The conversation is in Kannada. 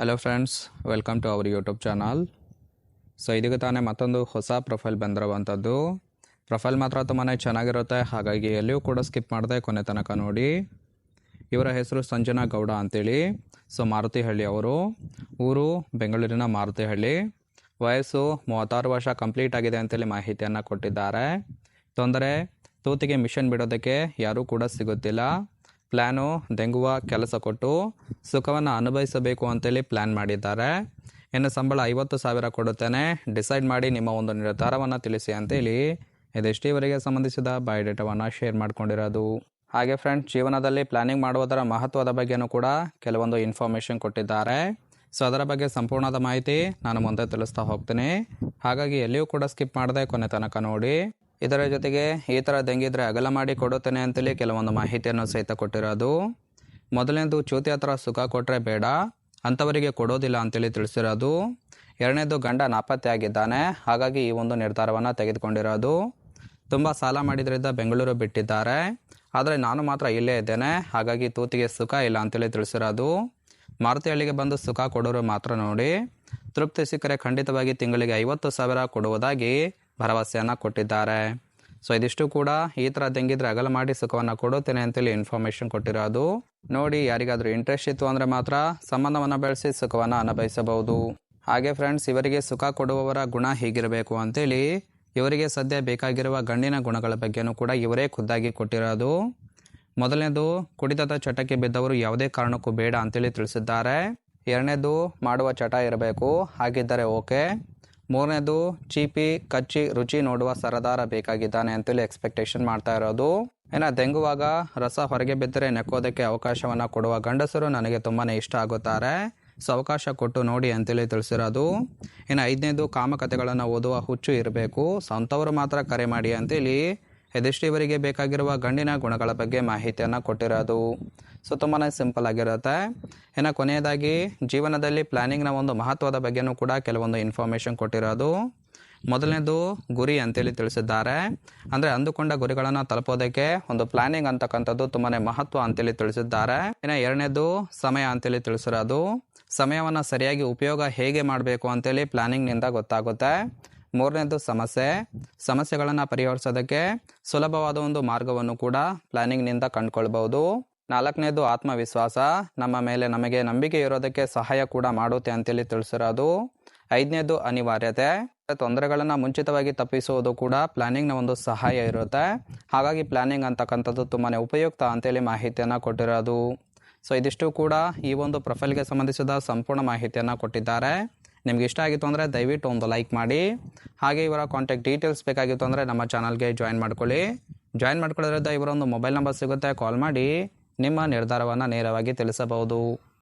Hello friends welcome to our YouTube channel so ಇದೀಗ ತಾನೇ ಮತ್ತೊಂದು ಹೊಸ ಪ್ರೊಫೈಲ್ ಬಂದಿರುವಂಥದ್ದು ಪ್ರೊಫೈಲ್ ಮಾತ್ರ ತುಂಬಾ ಚೆನ್ನಾಗಿರುತ್ತೆ. ಹಾಗಾಗಿ ಎಲ್ಲಿಯೂ ಕೂಡ ಸ್ಕಿಪ್ ಮಾಡಿದೆ ಕೊನೆ ತನಕ ನೋಡಿ. ಇವರ ಹೆಸರು ಸಂಜನಾ ಗೌಡ ಅಂತೇಳಿ. ಸೊ ಮಾರುತಿಹಳ್ಳಿ ಅವರು. ಊರು ಬೆಂಗಳೂರಿನ ಮಾರುತಿಹಳ್ಳಿ. ವಯಸ್ಸು ಮೂವತ್ತಾರು ವರ್ಷ ಕಂಪ್ಲೀಟ್ ಆಗಿದೆ ಅಂತೇಳಿ ಮಾಹಿತಿಯನ್ನು ಕೊಟ್ಟಿದ್ದಾರೆ. ತೊಂದರೆ, ತೂತಿಗೆ ಮಿಷನ್ ಬಿಡೋದಕ್ಕೆ ಯಾರೂ ಕೂಡ ಸಿಗುತ್ತಿಲ್ಲ. ಪ್ಲ್ಯಾನು ಡೆಂಗುವ ಕೆಲಸ ಕೊಟ್ಟು ಸುಖವನ್ನು ಅನುಭವಿಸಬೇಕು ಅಂತೇಳಿ ಪ್ಲ್ಯಾನ್ ಮಾಡಿದ್ದಾರೆ. ಇನ್ನು ಸಂಬಳ ಐವತ್ತು ಸಾವಿರ ಕೊಡುತ್ತೇನೆ. ಡಿಸೈಡ್ ಮಾಡಿ ನಿಮ್ಮ ಒಂದು ನಿರ್ಧಾರವನ್ನು ತಿಳಿಸಿ ಅಂತೇಳಿ ಇದಿಷ್ಟು ಇವರಿಗೆ ಸಂಬಂಧಿಸಿದ ಬಯೋಡೇಟಾವನ್ನು ಶೇರ್ ಮಾಡ್ಕೊಂಡಿರೋದು. ಹಾಗೆ ಫ್ರೆಂಡ್ಸ್ ಜೀವನದಲ್ಲಿ ಪ್ಲಾನಿಂಗ್ ಮಾಡುವುದರ ಮಹತ್ವದ ಬಗ್ಗೆನೂ ಕೂಡ ಕೆಲವೊಂದು ಇನ್ಫಾರ್ಮೇಷನ್ ಕೊಟ್ಟಿದ್ದಾರೆ. ಸೊ, ಅದರ ಬಗ್ಗೆ ಸಂಪೂರ್ಣದ ಮಾಹಿತಿ ನಾನು ಮುಂದೆ ತಿಳಿಸ್ತಾ ಹೋಗ್ತೀನಿ. ಹಾಗಾಗಿ ಎಲ್ಲಿಯೂ ಕೂಡ ಸ್ಕಿಪ್ ಮಾಡದೆ ಕೊನೆ ತನಕ ನೋಡಿ. ಇದರ ಜೊತೆಗೆ ಈ ಥರ ದೆಂಗಿದ್ರೆ ಅಗಲ ಮಾಡಿ ಕೊಡುತ್ತೇನೆ ಅಂತೇಳಿ ಕೆಲವೊಂದು ಮಾಹಿತಿಯನ್ನು ಸಹಿತ ಕೊಟ್ಟಿರೋದು. ಮೊದಲನೇದು ಚೂತಿ ಹತ್ರ ಸುಖ ಕೊಟ್ಟರೆ ಬೇಡ, ಅಂಥವರಿಗೆ ಕೊಡೋದಿಲ್ಲ ಅಂತೇಳಿ ತಿಳಿಸಿರೋದು. ಎರಡನೇದು ಗಂಡ ನಾಪತ್ತೆ ಆಗಿದ್ದಾನೆ ಹಾಗಾಗಿ ಈ ಒಂದು ನಿರ್ಧಾರವನ್ನು ತೆಗೆದುಕೊಂಡಿರೋದು. ತುಂಬ ಸಾಲ ಮಾಡಿದ್ರಿಂದ ಬೆಂಗಳೂರು ಬಿಟ್ಟಿದ್ದಾರೆ, ಆದರೆ ನಾನು ಮಾತ್ರ ಇಲ್ಲೇ ಇದ್ದೇನೆ, ಹಾಗಾಗಿ ತೂತಿಗೆ ಸುಖ ಇಲ್ಲ ಅಂತೇಳಿ ತಿಳಿಸಿರೋದು. ಮಾರುತಿಹಳ್ಳಿಗೆ ಬಂದು ಸುಖ ಕೊಡೋರು ಮಾತ್ರ ನೋಡಿ. ತೃಪ್ತಿ ಸಿಕ್ಕರೆ ಖಂಡಿತವಾಗಿ ತಿಂಗಳಿಗೆ ಐವತ್ತು ಸಾವಿರ ಕೊಡುವುದಾಗಿ ಭರವಸೆಯನ್ನು ಕೊಟ್ಟಿದ್ದಾರೆ. ಸೊ ಇದಿಷ್ಟು ಕೂಡ ಈ ಥರ ತೆಂಗಿದ್ರೆ ಅಗಲ ಮಾಡಿ ಸುಖವನ್ನು ಕೊಡುತ್ತೇನೆ ಅಂತೇಳಿ ಇನ್ಫಾರ್ಮೇಷನ್ ಕೊಟ್ಟಿರೋದು. ನೋಡಿ, ಯಾರಿಗಾದರೂ ಇಂಟ್ರೆಸ್ಟ್ ಇತ್ತು ಅಂದರೆ ಮಾತ್ರ ಸಂಬಂಧವನ್ನು ಬೆಳೆಸಿ ಸುಖವನ್ನು ಅನುಭವಿಸಬಹುದು. ಹಾಗೆ ಫ್ರೆಂಡ್ಸ್ ಇವರಿಗೆ ಸುಖ ಕೊಡುವವರ ಗುಣ ಹೇಗಿರಬೇಕು ಅಂತೇಳಿ ಇವರಿಗೆ ಸದ್ಯ ಬೇಕಾಗಿರುವ ಗಂಡಿನ ಗುಣಗಳ ಬಗ್ಗೆನೂ ಕೂಡ ಇವರೇ ಖುದ್ದಾಗಿ ಕೊಟ್ಟಿರೋದು. ಮೊದಲನೇದು, ಕುಡಿತದ ಚಟಕ್ಕೆ ಬಿದ್ದವರು ಯಾವುದೇ ಕಾರಣಕ್ಕೂ ಬೇಡ ಅಂತೇಳಿ ತಿಳಿಸಿದ್ದಾರೆ. ಎರಡನೇದು, ಮಾಡುವ ಚಟ ಇರಬೇಕು. ಹಾಗಿದ್ದರೆ ಓಕೆ. ಮೂರನೇದು, ಚೀಪಿ, ಕಚ್ಚಿ, ರುಚಿ ನೋಡುವ ಸರದಾರ ಬೇಕಾಗಿದ್ದಾನೆ ಅಂತೇಳಿ ಎಕ್ಸ್ಪೆಕ್ಟೇಷನ್ ಮಾಡ್ತಾ ಇರೋದು. ಏನ ದೆಂಗುವಾಗ ರಸ ಹೊರಗೆ ಬಿದ್ದರೆ ನೆಕ್ಕೋದಕ್ಕೆ ಅವಕಾಶವನ್ನು ಕೊಡುವ ಗಂಡಸರು ನನಗೆ ತುಂಬಾ ಇಷ್ಟ ಆಗುತ್ತಾರೆ. ಸೊ, ಅವಕಾಶ ಕೊಟ್ಟು ನೋಡಿ ಅಂತೇಳಿ ತಿಳಿಸಿರೋದು. ಇನ್ನು ಐದನೇದು ಕಾಮಕತೆಗಳನ್ನು ಓದುವ ಹುಚ್ಚು ಇರಬೇಕು. ಸೊ ಮಾತ್ರ ಕರೆ ಮಾಡಿ ಅಂತೇಳಿ ಇದಿಷ್ಟು ಬೇಕಾಗಿರುವ ಗಂಡಿನ ಗುಣಗಳ ಬಗ್ಗೆ ಮಾಹಿತಿಯನ್ನು ಕೊಟ್ಟಿರೋದು. ಸೊ ತುಂಬಾ ಸಿಂಪಲ್ ಆಗಿರುತ್ತೆ. ಇನ್ನು ಕೊನೆಯದಾಗಿ ಜೀವನದಲ್ಲಿ ಪ್ಲಾನಿಂಗ್ನ ಒಂದು ಮಹತ್ವದ ಬಗ್ಗೆನೂ ಕೂಡ ಕೆಲವೊಂದು ಇನ್ಫಾರ್ಮೇಷನ್ ಕೊಟ್ಟಿರೋದು. ಮೊದಲನೇದು ಗುರಿ ಅಂತೇಳಿ ತಿಳಿಸಿದ್ದಾರೆ. ಅಂದರೆ ಅಂದುಕೊಂಡ ಗುರಿಗಳನ್ನು ತಲುಪೋದಕ್ಕೆ ಒಂದು ಪ್ಲಾನಿಂಗ್ ಅಂತಕ್ಕಂಥದ್ದು ತುಂಬಾ ಮಹತ್ವ ಅಂತೇಳಿ ತಿಳಿಸಿದ್ದಾರೆ. ಇನ್ನು ಎರಡನೇದು ಸಮಯ ಅಂತೇಳಿ ತಿಳಿಸಿರೋದು. ಸಮಯವನ್ನು ಸರಿಯಾಗಿ ಉಪಯೋಗ ಹೇಗೆ ಮಾಡಬೇಕು ಅಂತೇಳಿ ಪ್ಲಾನಿಂಗ್ನಿಂದ ಗೊತ್ತಾಗುತ್ತೆ. ಮೂರನೇದು ಸಮಸ್ಯೆ. ಸಮಸ್ಯೆಗಳನ್ನು ಪರಿಹರಿಸೋದಕ್ಕೆ ಸುಲಭವಾದ ಒಂದು ಮಾರ್ಗವನ್ನು ಕೂಡ ಪ್ಲಾನಿಂಗ್ನಿಂದ ಕಂಡುಕೊಳ್ಬಹುದು. ನಾಲ್ಕನೇದು ಆತ್ಮವಿಶ್ವಾಸ. ನಮ್ಮ ಮೇಲೆ ನಮಗೆ ನಂಬಿಕೆ ಇರೋದಕ್ಕೆ ಸಹಾಯ ಕೂಡ ಮಾಡುತ್ತೆ ಅಂತೇಳಿ ತಿಳಿಸಿರೋದು. ಐದನೇದು ಅನಿವಾರ್ಯತೆ. ತೊಂದರೆಗಳನ್ನು ಮುಂಚಿತವಾಗಿ ತಪ್ಪಿಸುವುದು ಕೂಡ ಪ್ಲಾನಿಂಗ್ನ ಒಂದು ಸಹಾಯ ಇರುತ್ತೆ. ಹಾಗಾಗಿ ಪ್ಲಾನಿಂಗ್ ಅಂತಕ್ಕಂಥದ್ದು ತುಂಬಾ ಉಪಯುಕ್ತ ಅಂತೇಳಿ ಮಾಹಿತಿಯನ್ನು ಕೊಟ್ಟಿರೋದು. ಸೊ, ಇದಿಷ್ಟು ಕೂಡ ಈ ಒಂದು ಪ್ರೊಫೈಲ್ಗೆ ಸಂಬಂಧಿಸಿದ ಸಂಪೂರ್ಣ ಮಾಹಿತಿಯನ್ನು ಕೊಟ್ಟಿದ್ದಾರೆ. ನಿಮ್ಗೆ ಇಷ್ಟ ಆಗಿತ್ತು ಅಂದರೆ ದಯವಿಟ್ಟು ಒಂದು ಲೈಕ್ ಮಾಡಿ. ಹಾಗೆ ಇವರ ಕಾಂಟ್ಯಾಕ್ಟ್ ಡೀಟೇಲ್ಸ್ ಬೇಕಾಗಿತ್ತು ಅಂದರೆ ನಮ್ಮ ಚಾನಲ್ಗೆ ಜಾಯಿನ್ ಮಾಡ್ಕೊಳ್ಳಿ. ಜಾಯಿನ್ ಮಾಡ್ಕೊಳ್ಳೋದ್ರಿಂದ ಇವರೊಂದು ಮೊಬೈಲ್ ನಂಬರ್ ಸಿಗುತ್ತೆ. ಕಾಲ್ ಮಾಡಿ. ನಿಮ್ಮ ನಿರ್ಧಾರವನ್ನು ನೇರವಾಗಿ ತಿಳಿಸಬಹುದು.